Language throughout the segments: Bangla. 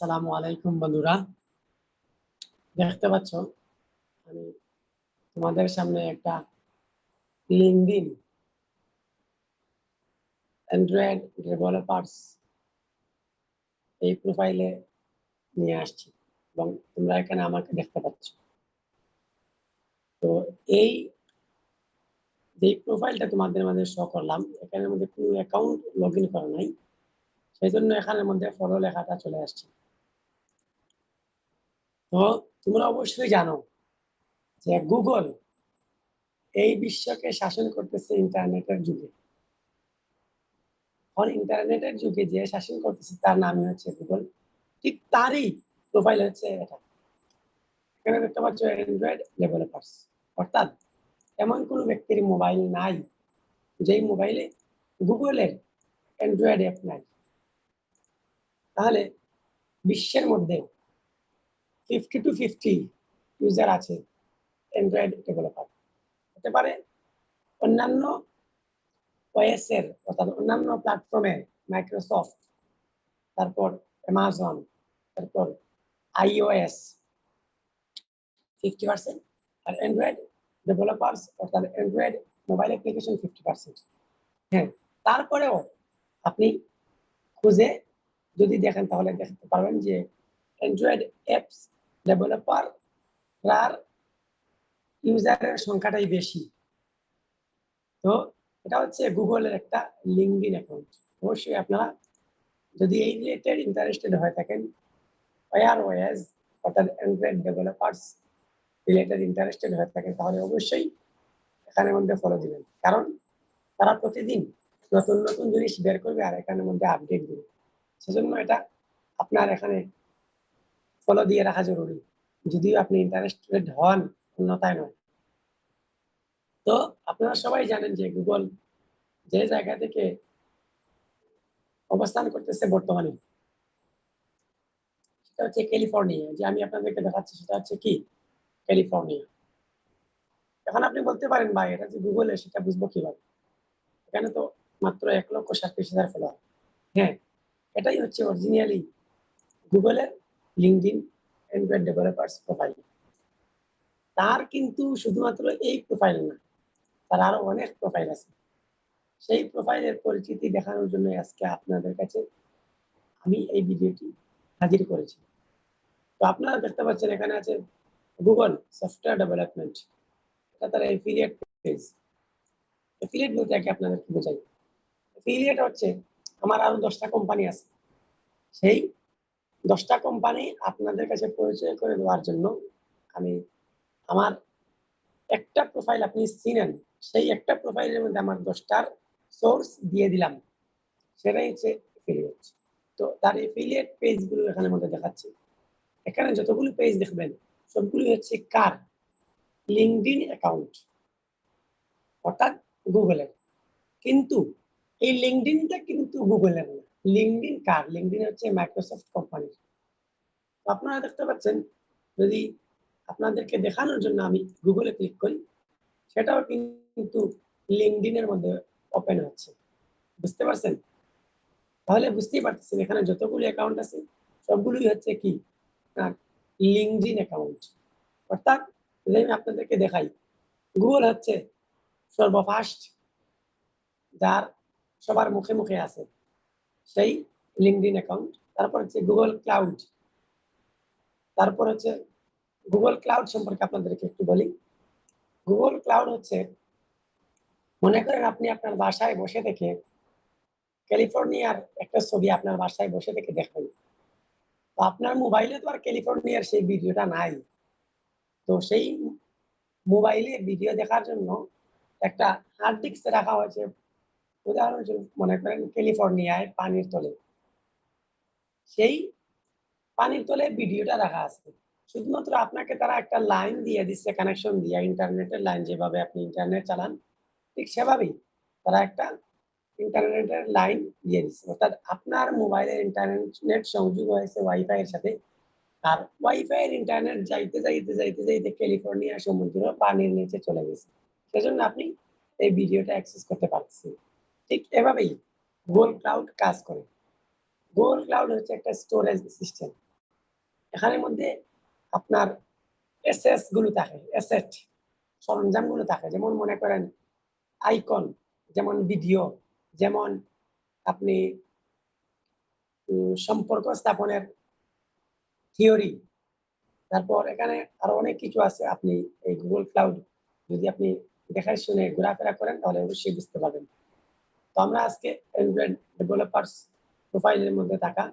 আসসালামু আলাইকুম বন্ধুরা। দেখতে পাচ্ছ, আমি তোমাদের সামনে একটা লিঙ্কডিন অ্যান্ড্রয়েড ডেভেলপার্স এই প্রোফাইলে নিয়ে আসছি এবং তোমরা এখানে আমাকে দেখতে পাচ্ছ। তো এই যে প্রোফাইলটা তোমাদের মধ্যে শো করলাম, এখানের মধ্যে কোনো অ্যাকাউন্ট লগ ইন করা নাই। সেই জন্য এখানের মধ্যে ফলো লেখাটা চলে আসছে। তো তোমরা অবশ্যই জানো যে গুগল এই বিশ্বকে শাসন করতেছে ইন্টারনেটের যুগে। এখন ইন্টারনেটের যুগে যে শাসন করতেছে তার নামই হচ্ছে গুগল। ঠিক তারই প্রোফাইল হচ্ছে এটা। এখানে দেখতে পাচ্ছ অ্যান্ড্রয়েড ডেভেলপার্স অর্থাৎ এমন কোনো ব্যক্তির মোবাইল নাই যেই মোবাইলে গুগলের অ্যান্ড্রয়েড অ্যাপ নাই। তাহলে বিশ্বের মধ্যে ফিফটি টু ফিফটি ইউজার আছে অ্যান্ড্রয়েড ডেভেলপার হতে পারে অন্যান্য অর্থাৎ অন্যান্য মাইক্রোসফট তারপর অ্যামাজন তারপর আইওএস ফিফটি পার্সেন্ট আর অ্যান্ড্রয়েড ডেভেলপার্স অর্থাৎ Android mobile application fifty percent হ্যাঁ তারপরেও আপনি খুঁজে যদি দেখেন তাহলে দেখতে পারবেন যে অ্যান্ড্রয়েড অ্যাপস ডেভেলপার আর ইউজারের সংখ্যাটাই বেশি। তো এটা হচ্ছে গুগলের একটা লিঙ্কডিন অ্যাকাউন্ট অবশ্যই আপনারা যদি এই রিলেটেড ইন্টারেস্টেড হয়ে থাকেন ওয়ার ওয়েজ অর্থাৎ অ্যান্ড্রয়েড ডেভেলপার্স রিলেটেড ইন্টারেস্টেড হয়ে থাকেন, তাহলে অবশ্যই এখানের মধ্যে ফলো দিবেন। কারণ তারা প্রতিদিন নতুন নতুন জিনিস বের করবে আর এখানের মধ্যে আপডেট দেবে। সেজন্য এটা আপনার এখানে ফলো দিয়ে রাখা জরুরি। যদিও আপনি ইন্টারেস্টেড হন অন্যতায় নয়। তো আপনারা সবাই জানেন যে গুগল যে জায়গা থেকে অবস্থান করতেছে বর্তমানে, সেটা হচ্ছে ক্যালিফোর্নিয়া যে আমি আপনাদেরকে দেখাচ্ছি সেটা হচ্ছে কি? ক্যালিফোর্নিয়া এখন আপনি বলতে পারেন, ভাই, এটা যে গুগলে সেটা বুঝব কীভাবে? এখানে তো মাত্র এক লক্ষ সাতত্রিশ হাজার ফলোয়ার হ্যাঁ এটাই হচ্ছে অরিজিনালি গুগলের লিঙ্কডিন অ্যান্ড্রয়েড ডেভেলপার্স প্রোফাইল তার কিন্তু শুধুমাত্র এই প্রোফাইল না, তার আরও অনেক প্রোফাইল আছে। সেই প্রোফাইলের পরিচিতি দেখানোর জন্য আজকে আপনাদের কাছে আমি এই ভিডিওটি হাজির করেছি। তো আপনারা দেখতে পাচ্ছেন এখানে আছে গুগল সফটওয়্যার ডেভেলপমেন্ট এটা তার এফিলিয়েট পেজ এফিলিয়েট বলতে আগে বোঝাই। এফিলিয়েট হচ্ছে আমার আরও দশটা কোম্পানি আছে। সেই দশটা কোম্পানি আপনাদের কাছে পরিচয় করে দেওয়ার জন্য আমি আমার একটা প্রোফাইল আপনি চিনেন, সেই একটা প্রোফাইলের মধ্যে আমার দশটার সোর্স দিয়ে দিলাম। সেটাই হচ্ছে এফিলিয়েট তো তার এফিলিয়েট পেজগুলো এখানে মধ্যে দেখাচ্ছি। এখানে যতগুলো পেজ দেখবেন, সবগুলি হচ্ছে কার? লিঙ্কডিন অ্যাকাউন্ট অর্থাৎ গুগলের কিন্তু এই লিঙ্কডিনটা কিন্তু গুগলের না। লিঙ্কডিন কার? লিঙ্কডিন হচ্ছে মাইক্রোসফট কোম্পানির আপনারা দেখতে পাচ্ছেন, যদি আপনাদেরকে দেখানোর জন্য আমি গুগলে ক্লিক করি, সেটাও কিন্তু লিঙ্কডিনের মধ্যে ওপেন হচ্ছে। বুঝতে পারছেন? তাহলে বুঝতেই পারতেছেন, এখানে যতগুলো অ্যাকাউন্ট আছে, সবগুলোই হচ্ছে কি? লিঙ্কডিন অ্যাকাউন্ট অর্থাৎ, যদি আমি আপনাদেরকে দেখাই গুগল হচ্ছে সর্বফাস্ট, যার সবার মুখে মুখে আছে। সেই লিঙ্কডিন অ্যাকাউন্ট তারপর হচ্ছে গুগল ক্লাউড তারপর হচ্ছে গুগল ক্লাউড সম্পর্কে আপনাদেরকে একটু বলি। গুগল ক্লাউড হচ্ছে, মনে করেন আপনি আপনার বাসায় বসে থেকে ক্যালিফোর্নিয়ার একটা ছবি আপনার বাসায় বসে থেকে দেখবেন তো আপনার মোবাইলে তো আর ক্যালিফোর্নিয়ার সেই ভিডিওটা নাই। তো সেই মোবাইলে ভিডিও দেখার জন্য একটা হার্ড ডিস্ক রাখা হয়েছে উদাহরণস্বরূপ মনে করেন ক্যালিফোর্নিয়ায় পানির তলে। সেই পানির তলে ভিডিওটা রাখা আছে। শুধুমাত্র আপনাকে তারা একটা লাইন দিয়ে দিচ্ছে কানেকশন দিয়ে, ইন্টারনেটের লাইন যেভাবে আপনি ইন্টারনেট চালান, ঠিক সেভাবেই তারা একটা ইন্টারনেটের লাইন দিয়ে দিচ্ছে। অর্থাৎ আপনার মোবাইলের ইন্টারনেট সংযোগ হয়েছে ওয়াইফাই এর সাথে। আর ওয়াইফাই এর ইন্টারনেট যাইতে যাইতে যাইতে যাইতে ক্যালিফোর্নিয়া সমুদ্র পানির নিচে চলে গেছে। সেজন্য আপনি এই ভিডিওটা অ্যাক্সেস করতে পারছেন। ঠিক এভাবেই গুগল ক্লাউড কাজ করে। গুগল ক্লাউড হচ্ছে একটা স্টোরেজ সিস্টেম এখানের মধ্যে আপনার এসএসগুলো থাকে এসেট সরঞ্জামগুলো থাকে। যেমন মনে করেন আইকন যেমন ভিডিও যেমন আপনি সম্পর্ক স্থাপনের থিওরি তারপর এখানে আরও অনেক কিছু আছে আপনি এই গুগল ক্লাউড যদি আপনি দেখে শুনে ঘোরাফেরা করেন তাহলে অবশ্যই বুঝতে পারবেন। তো আমরা আজকে অ্যান্ড্রয়েড ডেভেলপার্স প্রোফাইলের মধ্যে থাকা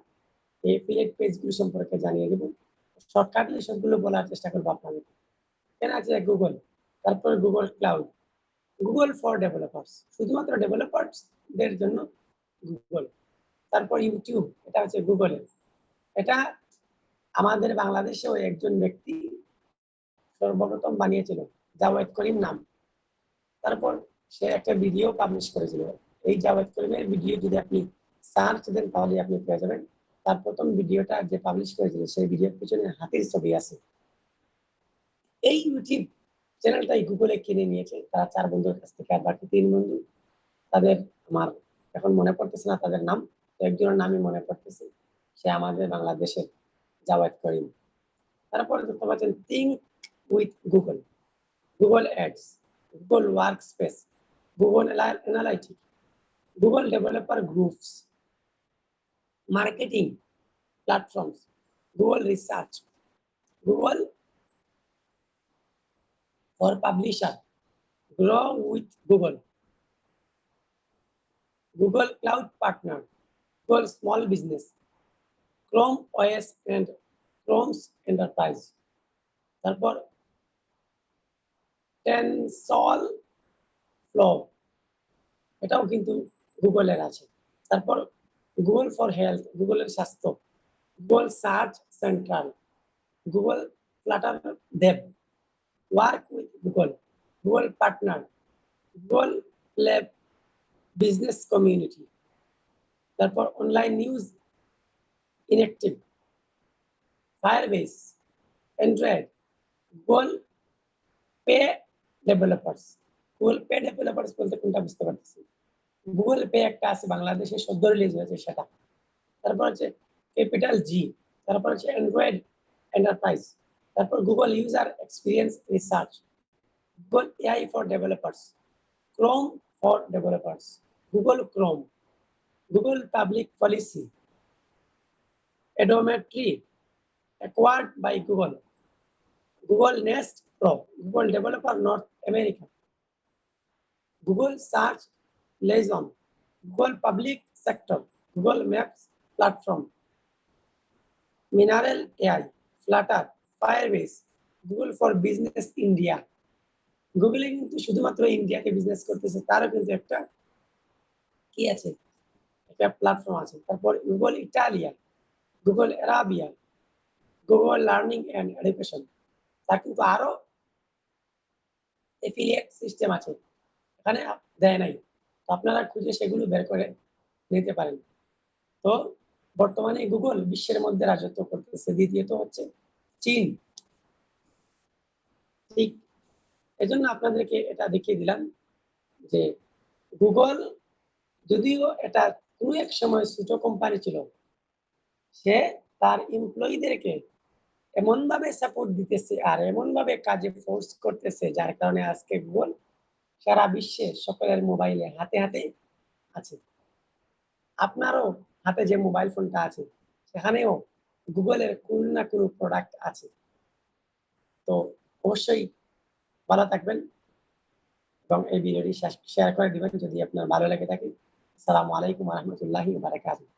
এই এফিলিয়েট পেজগুলো সম্পর্কে জানিয়ে দেব। শর্টকাটলি সবগুলো বলার চেষ্টা করব আপনাদের। এখানে আছে গুগল তারপর Google cloud Google for developers শুধুমাত্র ডেভেলপার্সদের জন্য গুগল তারপর ইউটিউব এটা হচ্ছে গুগলের এটা আমাদের বাংলাদেশেও একজন ব্যক্তি সর্বপ্রথম বানিয়েছিল জাওয়েদ করিম নাম। তারপর সে একটা ভিডিও পাবলিশ করেছিল। এই জাওয়েদ করিমের ভিডিও যদি আপনি সার্চ দেন, তাহলে আপনি পেয়ে যাবেন। তার প্রথম ভিডিওটা যে পাবলিশ করেছিল, সেই ভিডিওর পিছনে হাতির ছবি আছে। এই ইউটিউব চ্যানেলটাই গুগলে কিনে নিয়েছে। তারা চার বন্ধুর কাছ থেকে আর বাকি তিন বন্ধু। তাদের আমার এখন মনে পড়তেছে না তাদের নাম একজনের নামই মনে পড়তেছে। সে আমাদের বাংলাদেশের জাওয়াদ করিম তারপরে দেখতে পাচ্ছেন think with Google Google ads Google work space Google analytic Google developer groups marketing platforms Google research Google for publisher grow with google google cloud partner google small business chrome os and chrome's enterprise তারপর টেনসল ফ্লো এটাও কিন্তু গুগলের আছে তারপর গুগল ফর হেলথ গুগলের স্বাস্থ্য Google search central Google flutter dev work with Google, Google partner, Google Lab business community. তারপর online news inactive Firebase Android Google pay developers Google pay developers বলতে কোনটা বুঝতে পারতেছি গুগল পে একটা আছে বাংলাদেশে সদ্য রিলিজ হয়েছে সেটা। তারপর হচ্ছে ক্যাপিটাল জি তারপর হচ্ছে অ্যান্ড্রয়েড এন্টারপ্রাইজ তারপর Google user experience research Google AI for developers Chrome for developers Google Chrome Google public policy Adometry acquired by Google, Google Nest Pro, Google Developer North America, Google Search Liaison, Google Public Sector, Google Maps Platform, Mineral AI, Flutter, Firebase, Google for Business India. গুগলে কিন্তু শুধুমাত্র ইন্ডিয়াকে বিজনেস করতেছে তারও কিন্তু একটা কি আছে? একটা প্ল্যাটফর্ম আছে। তারপর Google Italia Google Arabia Google learning and education তার কিন্তু আরও এফিলিয়েট সিস্টেম আছে। এখানে দেয় নাই। আপনারা খুঁজে সেগুলো বের করে নিতে পারেন। তো বর্তমানে গুগল বিশ্বের মধ্যে রাজত্ব করতেছে। দ্বিতীয়ত হচ্ছে চীন। ঠিক এজন্য আপনাদেরকে এটা দেখিয়ে দিলাম যে গুগল যদিও এটা কোনো এক সময় ছোট কোম্পানি ছিল, সে তার এমপ্লয়ীদেরকে এমনভাবে সাপোর্ট দিতেছে আর এমনভাবে কাজে ফোর্স করতেছে, যার কারণে আজকে গুগল সারা বিশ্বে সকলের মোবাইলে হাতে হাতে আছে। আপনারও হাতে যে মোবাইল ফোনটা আছে, সেখানেও গুগলের কোন না কোনো প্রোডাক্ট আছে। তো অবশ্যই ভালো থাকবেন এবং এই ভিডিওটি শেয়ার করে দিবেন যদি আপনার ভালো লেগে থাকে। আসসালামু আলাইকুম রহমতুল্লাহি বারাকাতুহু।